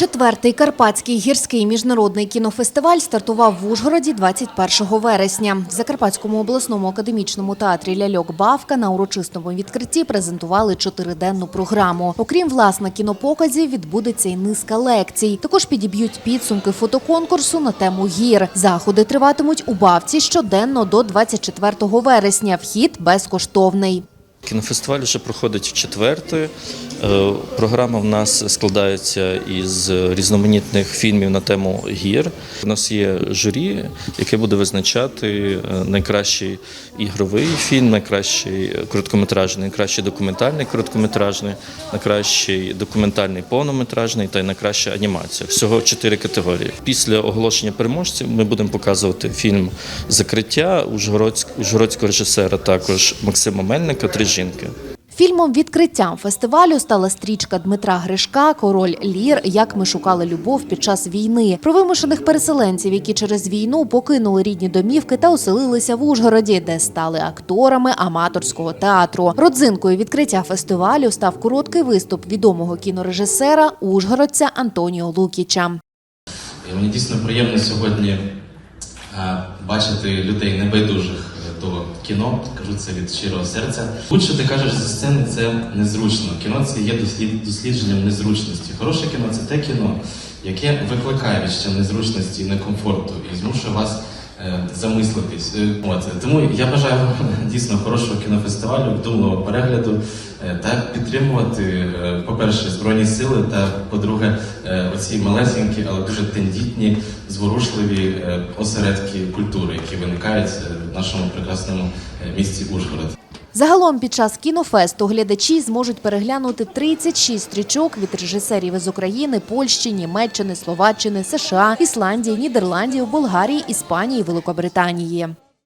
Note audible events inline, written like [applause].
Четвертий Карпатський гірський міжнародний кінофестиваль стартував в Ужгороді 21 вересня. В Закарпатському обласному академічному театрі Ляльок Бавка на урочистому відкритті презентували чотириденну програму. Окрім власне кінопоказів, відбудеться й низка лекцій. Також підіб'ють підсумки фотоконкурсу на тему гір. Заходи триватимуть у Бавці щоденно до 24 вересня. Вхід безкоштовний. Кінофестиваль вже проходить в. Е, Програма в нас складається із різноманітних фільмів на тему гір. У нас є журі, яке буде визначати е, найкращий ігровий фільм, найкращий короткометражний, найкращий документальний короткометражний, найкращий документальний повнометражний та й найкраща анімація. Всього чотири категорії. Після оголошення переможців ми будемо показувати фільм Закриття Ужгородськ- ужгородського режисера, також Максима Мельника Три жінки. Фільмом відкриттям фестивалю стала стрічка Дмитра Гришка Король Лір. Як ми шукали любов під час війни. Про вимушених переселенців, які через війну покинули рідні домівки та оселилися в Ужгороді, де стали акторами аматорського театру. Родзинкою відкриття фестивалю став короткий виступ відомого кінорежисера ужгородця Антоніо Лукіча. Мені дійсно приємно сьогодні е, бачити людей небайдужих до кіно. Кажу це від щирого серця. Будь-що ти кажеш зі сцени, це незручно. Кіно це є дослід- дослідженням незручності. Хороше кіно це те кіно, яке викликає відчуття незручності і некомфорту і змушує вас замислитись. Е, От тому я бажаю [laughs] дійсно хорошого кінофестивалю, вдумливого перегляду е, та підтримувати, е, по-перше, збройні сили, та по-друге, е, оці малесенькі, але дуже тендітні, зворушливі е, осередки культури, які виникають е, в нашому прекрасному е, місті Ужгород. Загалом під час кінофесту глядачі зможуть переглянути 36 стрічок від режисерів із України, Польщі, Німеччини, Словаччини, США, Ісландії, Нідерландів, Болгарії, Іспанії, Великобританії.